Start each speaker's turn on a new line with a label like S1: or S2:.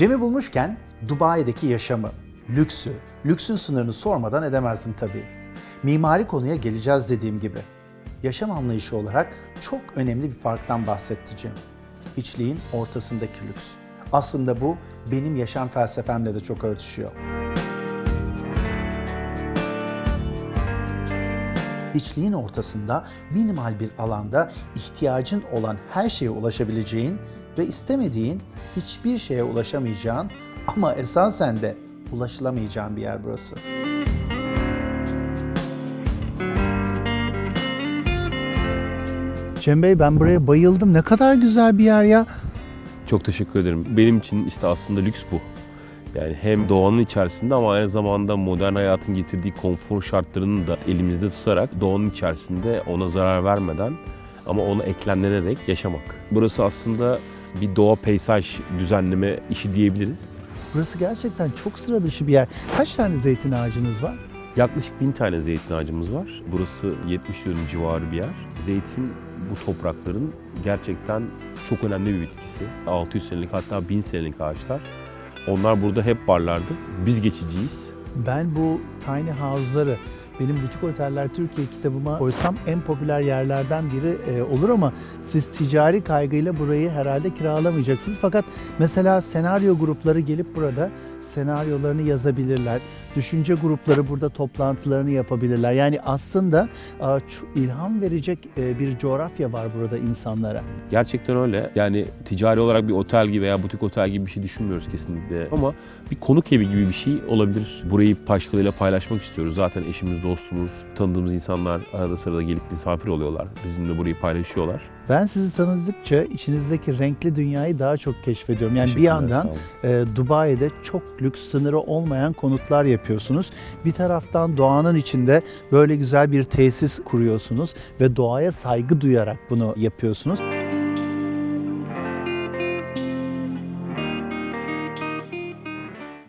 S1: Cem'i bulmuşken Dubai'deki yaşamı, lüksü, lüksün sınırını sormadan edemezdim tabii. Mimari konuya geleceğiz dediğim gibi. Yaşam anlayışı olarak çok önemli bir farktan bahsetti Cem. Hiçliğin ortasındaki lüks. Aslında bu benim yaşam felsefemle de çok örtüşüyor. hiçliğin ortasında minimal bir alanda ihtiyacın olan her şeye ulaşabileceğin ve istemediğin hiçbir şeye ulaşamayacağın ama esasen de ulaşılamayacağın bir yer burası. Cem Bey ben buraya bayıldım. Ne kadar güzel bir yer ya.
S2: Çok teşekkür ederim. Benim için işte aslında lüks bu. Yani hem doğanın içerisinde ama aynı zamanda modern hayatın getirdiği konfor şartlarını da elimizde tutarak doğanın içerisinde ona zarar vermeden ama ona eklemlenerek yaşamak. Burası aslında bir doğa peyzaj düzenleme işi diyebiliriz.
S1: Burası gerçekten çok sıra dışı bir yer. Kaç tane zeytin ağacınız var?
S2: Yaklaşık bin tane zeytin ağacımız var. Burası 70 dönüm civarı bir yer. Zeytin bu toprakların gerçekten çok önemli bir bitkisi. 600 senelik hatta 1000 senelik ağaçlar. Onlar burada hep varlardı. Biz geçiciyiz.
S1: Ben bu tiny house'ları benim butik oteller Türkiye kitabıma koysam en popüler yerlerden biri e, olur ama siz ticari kaygıyla burayı herhalde kiralamayacaksınız. Fakat mesela senaryo grupları gelip burada senaryolarını yazabilirler. Düşünce grupları burada toplantılarını yapabilirler. Yani aslında e, ilham verecek e, bir coğrafya var burada insanlara.
S2: Gerçekten öyle. Yani ticari olarak bir otel gibi veya butik otel gibi bir şey düşünmüyoruz kesinlikle. Ama bir konuk evi gibi bir şey olabilir. Burayı başkalarıyla paylaşmak istiyoruz. Zaten eşimiz, dostumuz, tanıdığımız insanlar arada sırada gelip misafir oluyorlar. Bizimle burayı paylaşıyorlar.
S1: Ben sizi tanıdıkça içinizdeki renkli dünyayı daha çok keşfediyorum. Yani bir yandan e, Dubai'de çok lüks sınırı olmayan konutlar yapıyorsunuz. Bir taraftan doğanın içinde böyle güzel bir tesis kuruyorsunuz ve doğaya saygı duyarak bunu yapıyorsunuz.